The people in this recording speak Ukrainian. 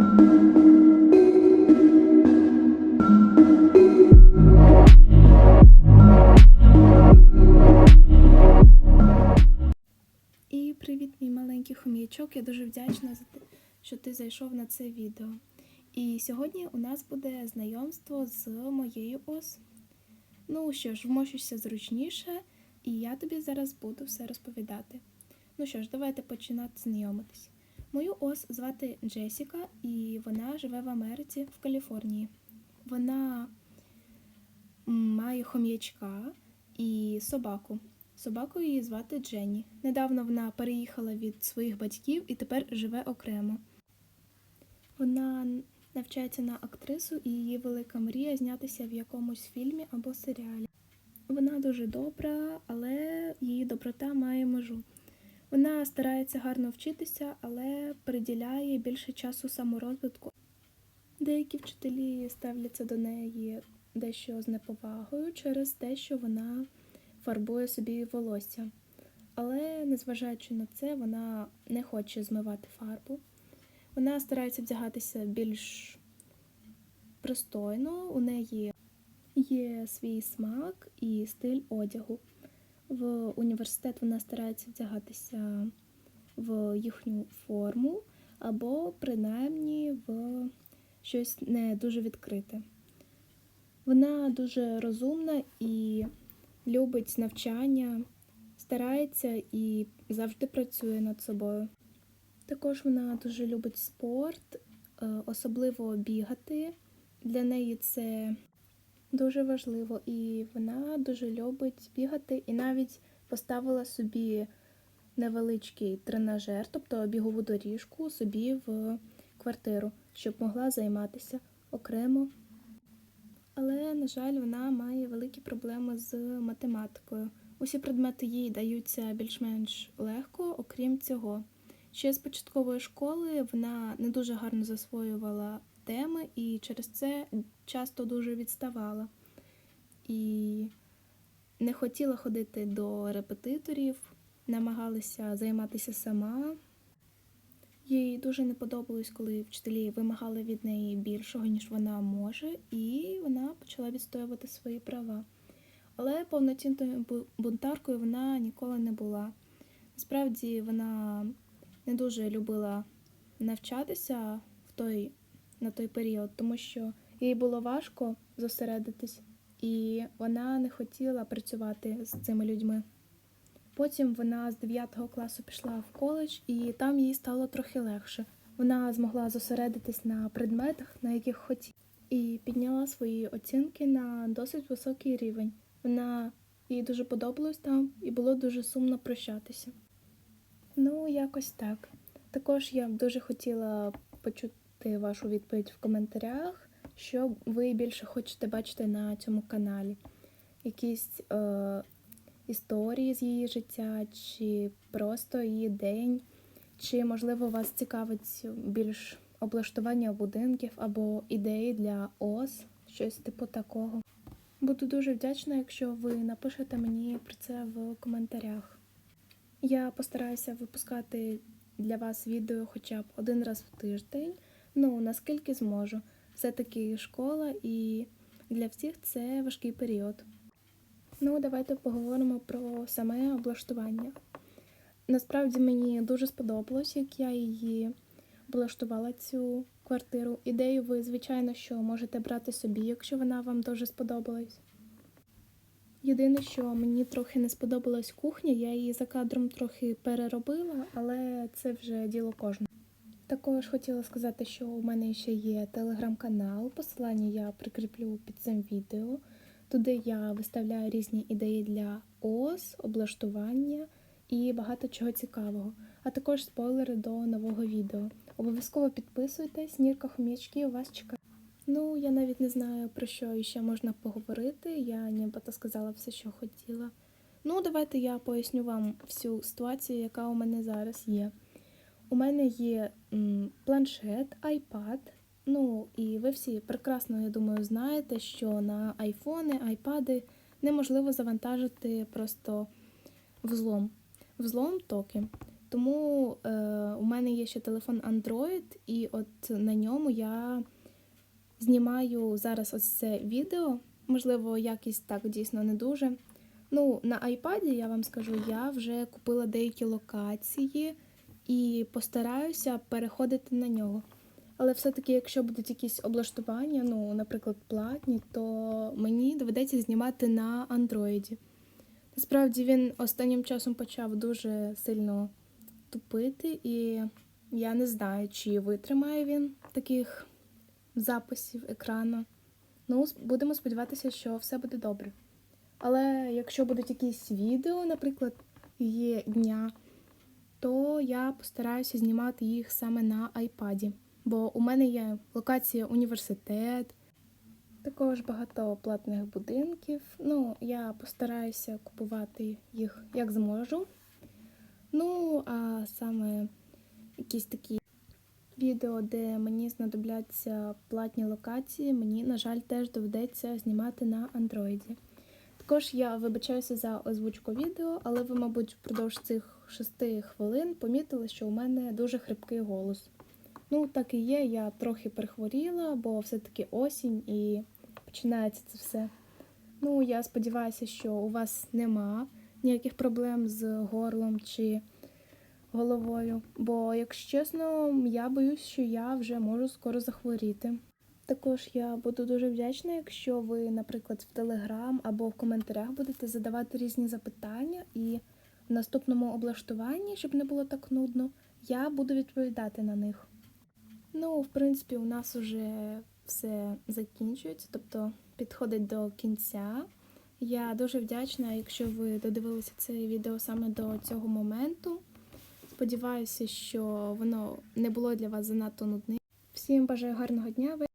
І привіт, мій маленький хом'ячок. Я дуже вдячна за те, що ти зайшов на це відео. І сьогодні у нас буде знайомство з моєю ос. Ну що ж, вмощуйся зручніше, і я тобі зараз буду все розповідати. Ну що ж, давайте починати знайомитись. Мою ос звати Джесіка, і вона живе в Америці в Каліфорнії. Вона має хом'ячка і собаку. Собаку її звати Дженні. Недавно вона переїхала від своїх батьків і тепер живе окремо. Вона навчається на актрису, і її велика мрія знятися в якомусь фільмі або серіалі. Вона дуже добра, але її доброта має межу. Вона старається гарно вчитися, але приділяє більше часу саморозвитку. Деякі вчителі ставляться до неї дещо з неповагою через те, що вона фарбує собі волосся. Але, незважаючи на це, вона не хоче змивати фарбу. Вона старається вдягатися більш пристойно. У неї є свій смак і стиль одягу. В університет вона старається вдягатися в їхню форму або принаймні в щось не дуже відкрите. Вона дуже розумна і любить навчання, старається і завжди працює над собою. Також вона дуже любить спорт, е, особливо бігати. Для неї це дуже важливо, і вона дуже любить бігати і навіть поставила собі невеличкий тренажер, тобто бігову доріжку собі в квартиру, щоб могла займатися окремо але, на жаль, вона має великі проблеми з математикою. Усі предмети їй даються більш-менш легко, окрім цього. Ще з початкової школи вона не дуже гарно засвоювала теми і через це часто дуже відставала. І не хотіла ходити до репетиторів, намагалася займатися сама. Їй дуже не подобалось, коли вчителі вимагали від неї більшого, ніж вона може, і вона почала відстоювати свої права. Але повноцінною бунтаркою вона ніколи не була. Насправді вона не дуже любила навчатися в той, на той період, тому що їй було важко зосередитись, і вона не хотіла працювати з цими людьми. Потім вона з 9 класу пішла в коледж, і там їй стало трохи легше. Вона змогла зосередитись на предметах, на яких хотіла, і підняла свої оцінки на досить високий рівень. Вона їй дуже подобалось там, і було дуже сумно прощатися. Ну, якось так. Також я дуже хотіла почути вашу відповідь в коментарях, що ви більше хочете бачити на цьому каналі. Якісь е, історії з її життя, чи просто її день, чи, можливо, вас цікавить більш облаштування будинків або ідеї для ос, щось типу такого. Буду дуже вдячна, якщо ви напишете мені про це в коментарях. Я постараюся випускати для вас відео хоча б один раз в тиждень, ну наскільки зможу. Все-таки школа і для всіх це важкий період. Ну, давайте поговоримо про саме облаштування. Насправді мені дуже сподобалось, як я її облаштувала цю квартиру. Ідею ви, звичайно, що можете брати собі, якщо вона вам дуже сподобалась. Єдине, що мені трохи не сподобалась кухня, я її за кадром трохи переробила, але це вже діло кожного. Також хотіла сказати, що у мене ще є телеграм-канал, посилання я прикріплю під цим відео. Туди я виставляю різні ідеї для ос, облаштування і багато чого цікавого, а також спойлери до нового відео. Обов'язково підписуйтесь, Нірка Хом'ячків вас чекає. Ну, я навіть не знаю, про що ще можна поговорити. Я нібито сказала все, що хотіла. Ну, давайте я поясню вам всю ситуацію, яка у мене зараз є. У мене є планшет, iPad. Ну, і ви всі прекрасно, я думаю, знаєте, що на айфони, айпади неможливо завантажити просто взлом. Взлом токи. Тому е, у мене є ще телефон Android, і от на ньому я знімаю зараз ось це відео. Можливо, якість так дійсно не дуже. Ну, на iPad, я вам скажу, я вже купила деякі локації і постараюся переходити на нього. Але все-таки, якщо будуть якісь облаштування, ну, наприклад, платні, то мені доведеться знімати на андроїді. Насправді він останнім часом почав дуже сильно тупити, і я не знаю, чи витримає він таких записів екрану. Ну, будемо сподіватися, що все буде добре. Але якщо будуть якісь відео, наприклад, є дня, то я постараюся знімати їх саме на айпаді. Бо у мене є локація університет, також багато платних будинків. Ну, я постараюся купувати їх як зможу. Ну, а саме якісь такі відео, де мені знадобляться платні локації, мені, на жаль, теж доведеться знімати на андроїді. Також я вибачаюся за озвучку відео, але ви, мабуть, впродовж цих шести хвилин помітили, що у мене дуже хрипкий голос. Ну, так і є, я трохи перехворіла, бо все-таки осінь і починається це все. Ну, я сподіваюся, що у вас нема ніяких проблем з горлом чи головою. Бо, якщо чесно, я боюсь, що я вже можу скоро захворіти. Також я буду дуже вдячна, якщо ви, наприклад, в Телеграм або в коментарях будете задавати різні запитання, і в наступному облаштуванні, щоб не було так нудно, я буду відповідати на них. Ну, в принципі, у нас вже все закінчується, тобто підходить до кінця. Я дуже вдячна, якщо ви додивилися це відео саме до цього моменту. Сподіваюся, що воно не було для вас занадто нудним. Всім бажаю гарного дня.